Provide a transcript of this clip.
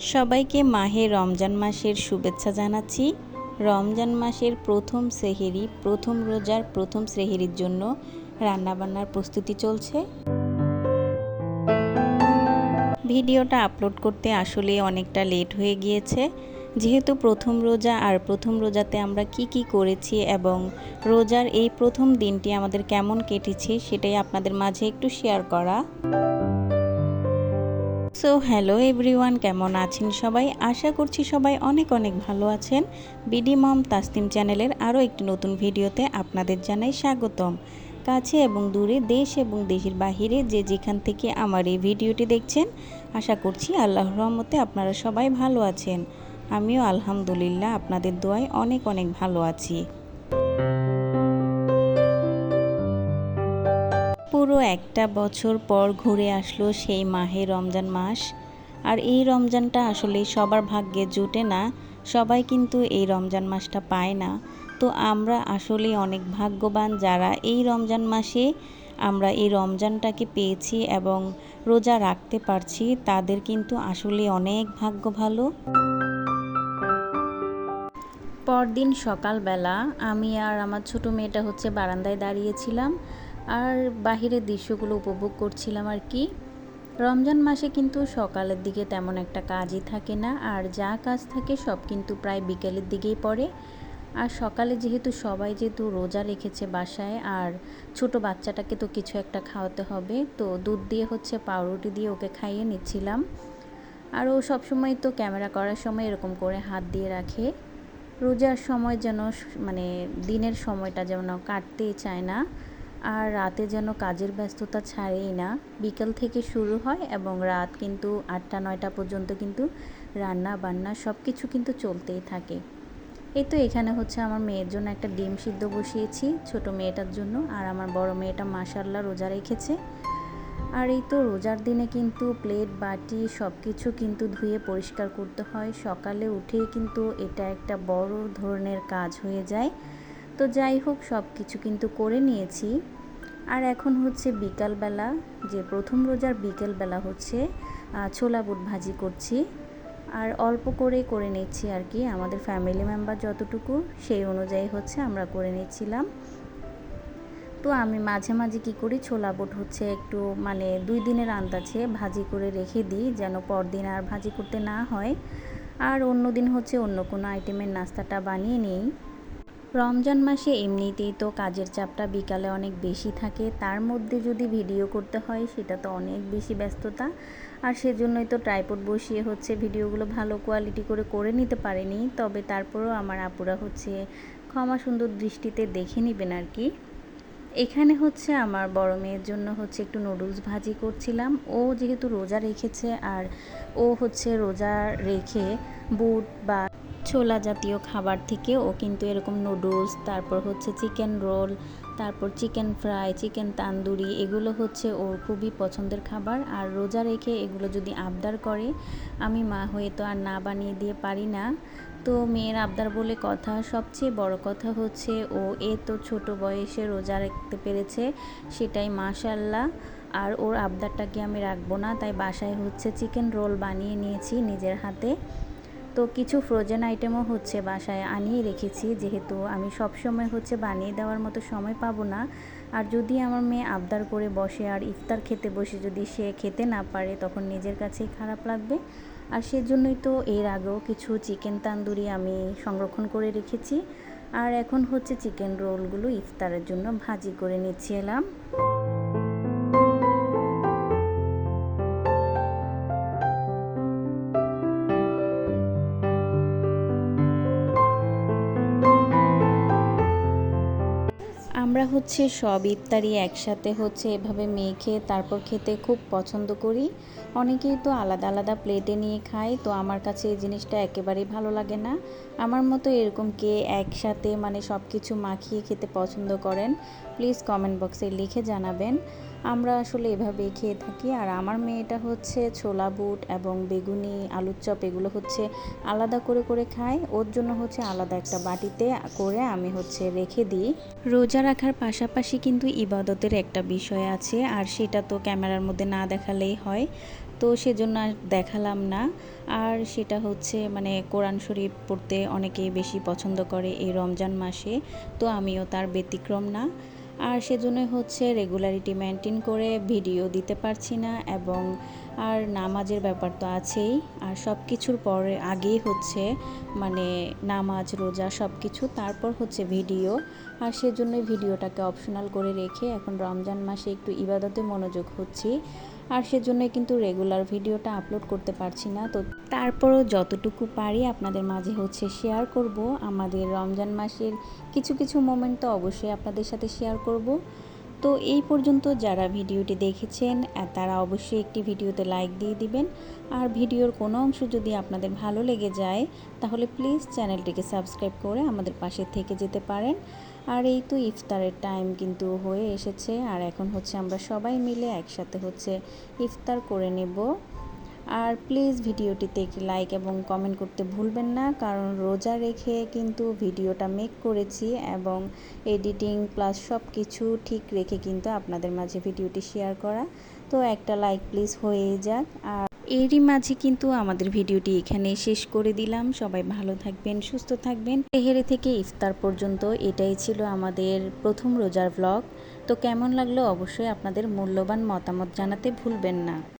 সবাইকে মাহে রমজান মাসের শুভেচ্ছা জানাচ্ছি। রমজান মাসের প্রথম সেহেরি, প্রথম রোজার প্রথম সেহেরির জন্য রান্নাবান্নার প্রস্তুতি চলছে। ভিডিওটা আপলোড করতে আসলে অনেকটা লেট হয়ে গিয়েছে। যেহেতু প্রথম রোজা আর প্রথম রোজাতে আমরা কি কি করেছি এবং রোজার এই প্রথম দিনটি আমাদের কেমন কেটেছে সেটাই আপনাদের মাঝে একটু শেয়ার করা। সো হ্যালো এভরিওয়ান কেমন আছেন সবাই? আশা করছি সবাই অনেক অনেক ভালো আছেন। বিডি মম তাসতিম চ্যানেলের আরও একটি নতুন ভিডিওতে আপনাদের জানাই স্বাগতম। কাছে এবং দূরে দেশ এবং দেশের বাহিরে যে যেখান থেকে আমার এই ভিডিওটি দেখছেন, আশা করছি আল্লাহর রহমতে আপনারা সবাই ভালো আছেন। আমিও আলহামদুলিল্লাহ আপনাদের দোয়ায় অনেক অনেক ভালো আছি। একটা বছর পর ঘুরে আসলো সেই মাহে রমজান মাস। আর এই রমজানটা আসলে সবার ভাগ্যে জুটে না, সবাই কিন্তু এই রমজান মাসটা পায় না। তো আমরা আসলে অনেক ভাগ্যবান যারা এই রমজান মাসে আমরা এই রমজানটাকে পেয়েছি এবং রোজা রাখতে পারছি, তাদের কিন্তু আসলে অনেক ভাগ্য ভালো। পরদিন সকালবেলা আমি আর আমার ছোট মেয়েটা হচ্ছে বারান্দায় দাঁড়িয়েছিলাম। আর বাহিরের দৃশ্যগুলো উপভোগ করছিলাম আর কি। রমজান মাসে কিন্তু সকালের দিকে তেমন একটা কাজই থাকে না, আর যা কাজ থাকে সব কিন্তু প্রায় বিকেলের দিকেই পড়ে। আর সকালে যেহেতু সবাই যেহেতু রোজা রেখেছে বাসায়, আর ছোট বাচ্চাটাকে তো কিছু একটা খাওয়াতে হবে, তো দুধ দিয়ে হচ্ছে পাউরুটি দিয়ে ওকে খাইয়ে নিচ্ছিলাম। আর ও সবসময় তো ক্যামেরা করার সময় এরকম করে হাত দিয়ে রাখে। রোজার সময় যেন মানে দিনের সময়টা যেন কাটতেই চায় না। আর রাতে যেন কাজের ব্যস্ততা ছাড়েই না, বিকেল থেকে শুরু হয় এবং রাত কিন্তু আটটা, নয়টা পর্যন্ত কিন্তু রান্না বান্না সব কিছু কিন্তু চলতেই থাকে। এই তো এখানে হচ্ছে আমার মেয়ের জন্য একটা ডিম সিদ্ধ বসিয়েছি ছোট মেয়েটার জন্য আর আমার বড় মেয়েটা মাসাল্লাহ রোজা রেখেছে। আর এই তো রোজার দিনে কিন্তু প্লেট, বাটি সব কিছু কিন্তু ধুয়ে পরিষ্কার করতে হয়। সকালে উঠেই কিন্তু এটা একটা বড় ধরনের কাজ হয়ে যায়। তো যাই হোক সব কিছু কিন্তু করে নিয়েছি। আর এখন হচ্ছে বিকালবেলা, যে প্রথম রোজার বিকেলবেলা হচ্ছে ছোলা বুট ভাজি করছি। আর অল্প করে করে নিচ্ছি আর কি, আমাদের ফ্যামিলি মেম্বার যতটুকু, সেই অনুযায়ী হচ্ছে আমরা করে নিচ্ছিলাম। তো আমি মাঝে মাঝে কি করি, ছোলা বুট হচ্ছে একটু মানে দুই দিনের আন্দাজে ভাজি করে রেখে দিই, যেন পরদিন আর ভাজি করতে না হয়। আর অন্য দিন হচ্ছে অন্য কোনো আইটেমের নাস্তাটা বানিয়ে নিই। রমজান মাসে এমনিতেই তো কাজের চাপটা বিকালে অনেক বেশি থাকে। তার মধ্যে যদি ভিডিও করতে হয়, সেটা তো অনেক বেশি ব্যস্ততা। আর সেজন্যই তো ট্রাইপড বসিয়ে হচ্ছে ভিডিওগুলো ভালো কোয়ালিটি করে করে নিতে পারেনি। তবে তারপরেও আমার আপুরা হচ্ছে ক্ষমা সুন্দর দৃষ্টিতে দেখে নেবেন আর কি। এখানে হচ্ছে আমার বড় মেয়ের জন্য হচ্ছে একটু নুডলস ভাজি করছিলাম। ও যেহেতু রোজা রেখেছে, আর ও হচ্ছে রোজা রেখে বুট বা ছোলা জাতীয় খাবার থেকে ও কিন্তু এরকম নুডলস তারপর হচ্ছে চিকেন রোল তারপর চিকেন ফ্রাই চিকেন তান্দুরি এগুলো হচ্ছে ওর খুবই পছন্দের খাবার। আর রোজা রেখে এগুলো যদি আবদার করে, আমি মা হয়ে তো আর না বানিয়ে দিয়ে পারি না। তো মেয়ের আবদার বলে কথা, সবচেয়ে বড় কথা হচ্ছে ও এ তো ছোট বয়সে রোজা রাখতে পেরেছে, সেটাই মাশাল্লাহ আর ওর আবদারটাকে আমি রাখব না, তাই বাসায় হচ্ছে চিকেন রোল বানিয়ে নিয়েছি নিজের হাতে। তো কিছু ফ্রোজেন আইটেমও হচ্ছে বাসায় আনিয়ে রেখেছি। যেহেতু আমি সব সময় হচ্ছে বানিয়ে দেওয়ার মতো সময় পাবো না। আর যদি আমার মেয়ে আবদার করে বসে আর ইফতার খেতে বসে যদি সে খেতে না পারে, তখন নিজের কাছেই খারাপ লাগবে। আর সেজন্যই তো এর আগেও কিছু চিকেন তান্দুরি আমি সংরক্ষণ করে রেখেছি। আর এখন হচ্ছে চিকেন রোলগুলো ইফতারের জন্য ভাজি করে নিচ্ছি আমরা হচ্ছে সব ইফতারি একসাথে হচ্ছে এভাবে মেখে তারপর খেতে খুব পছন্দ করি। অনেকেই তো আলাদা আলাদা প্লেটে নিয়ে খায়, তো আমার কাছে এই জিনিসটা একেবারেই ভালো লাগে না। আমার মতো এরকম কে একসাথে মানে সব কিছু মাখিয়ে খেতে পছন্দ করেন প্লিজ কমেন্ট বক্সে লিখে জানাবেন। আমরা আসলে এভাবেই খেয়ে থাকি। আর আমার মেয়েটা হচ্ছে ছোলা বুট এবং বেগুনি, আলুর চপ এগুলো হচ্ছে আলাদা করে করে খায়। ওর জন্য হচ্ছে আলাদা একটা বাটিতে করে আমি হচ্ছে রেখে দিই। রোজা রাখার পাশাপাশি কিন্তু ইবাদতের একটা বিষয় আছে, আর সেটা তো ক্যামেরার মধ্যে না দেখালেই হয়। তো সেজন্য আর দেখালাম না। আর সেটা হচ্ছে মানে কোরআন শরীফ পড়তে অনেকেই বেশি পছন্দ করে এই রমজান মাসে। তো আমিও তার ব্যতিক্রম না। আর সেজন্য হচ্ছে রেগুলারিটি মেনটেন করে ভিডিও দিতে পারছি না এবং আর নামাজের ব্যাপার তো আছেই। আর সব কিছুর পরে আগেই হচ্ছে মানে নামাজ, রোজা সব কিছু তারপর হচ্ছে ভিডিও। আর সেজন্যই ভিডিওটাকে অপশনাল করে রেখে এখন রমজান মাসে একটু ইবাদতে মনোযোগ হচ্ছি। আর সেজন্যই কিন্তু রেগুলার ভিডিওটা আপলোড করতে পারছি না। তো তারপরও যতটুকু পারি আপনাদের মাঝে হচ্ছে শেয়ার করব। আমাদের রমজান মাসের কিছু কিছু মোমেন্ট তো অবশ্যই আপনাদের সাথে শেয়ার করব। তো এই পর্যন্ত যারা ভিডিওটি দেখেছেন তারা অবশ্যই একটি ভিডিওতে লাইক দিয়ে দিবেন। আর ভিডিওর কোনো অংশ যদি আপনাদের ভালো লেগে যায়, তাহলে প্লিজ চ্যানেলটিকে সাবস্ক্রাইব করে আমাদের পাশে থেকে যেতে পারেন। আর এই তো ইফতারের টাইম কিন্তু হয়ে এসেছে। আর এখন হচ্ছে আমরা সবাই মিলে একসাথে হচ্ছে ইফতার করে নেব। আর প্লিজ ভিডিওটিতে একটি লাইক এবং কমেন্ট করতে ভুলবেন না, কারণ রোজা রেখে কিন্তু ভিডিওটা মেক করেছি এবং এডিটিং প্লাস সব কিছু ঠিক রেখে কিন্তু আপনাদের মাঝে ভিডিওটি শেয়ার করা। তো একটা লাইক প্লিজ হয়েই যাক। আর এরই মাঝে কিন্তু আমাদের ভিডিওটি এখানে শেষ করে দিলাম। সবাই ভালো থাকবেন, সুস্থ থাকবেন। তেহেরে থেকে ইফতার পর্যন্ত এটাই ছিল আমাদের প্রথম রোজার ব্লগ তো কেমন লাগল অবশ্যই আপনাদের মূল্যবান মতামত জানাতে ভুলবেন না।